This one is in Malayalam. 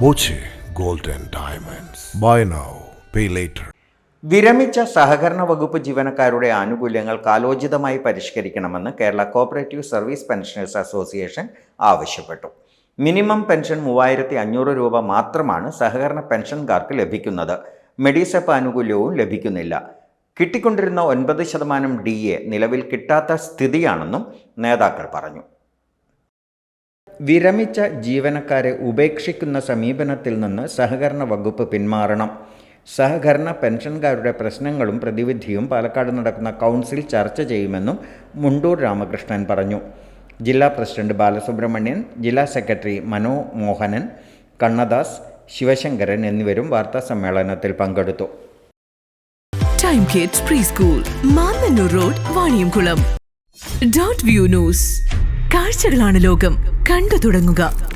Boche gold and Diamonds. Buy now, pay later. വിരമിച്ച സഹകരണ വകുപ്പ് ജീവനക്കാരുടെ ആനുകൂല്യങ്ങൾ കാലോചിതമായി പരിഷ്കരിക്കണമെന്ന് Kerala cooperative service pensioners association ആവശ്യപ്പെട്ടു മിനിമം പെൻഷൻ മൂവായിരത്തി അഞ്ഞൂറ് രൂപ മാത്രമാണ് സഹകരണ പെൻഷൻകാർക്ക് ലഭിക്കുന്നത് മെഡിസെപ്പ് ആനുകൂല്യവും ലഭിക്കുന്നില്ല കിട്ടിക്കൊണ്ടിരുന്ന ഒൻപത് ശതമാനം ഡി എ നിലവിൽ കിട്ടാത്ത സ്ഥിതിയാണെന്നും നേതാക്കൾ പറഞ്ഞു വിരമിച്ച ജീവനക്കാരെ ഉപേക്ഷിക്കുന്ന സമീപനത്തിൽ നിന്ന് സഹകരണ വകുപ്പ് പിന്മാറണം. സഹകരണ പെൻഷൻകാരുടെ പ്രശ്നങ്ങളും പ്രതിവിധിയും പാലക്കാട് നടക്കുന്ന കൗൺസിൽ ചർച്ച ചെയ്യുമെന്നും മുണ്ടൂർ രാമകൃഷ്ണൻ പറഞ്ഞു. ജില്ലാ പ്രസിഡന്റ് ബാലസുബ്രഹ്മണ്യൻ ജില്ലാ സെക്രട്ടറി മനോ മോഹനൻ കണ്ണദാസ് ശിവശങ്കരൻ എന്നിവരും വാർത്താ സമ്മേളനത്തിൽ പങ്കെടുത്തു. Time kids pre school Mannanur road Vaniyamkulam dot view news കാഴ്ചകളാണ് ലോകം. കണ്ടു തുടങ്ങുക.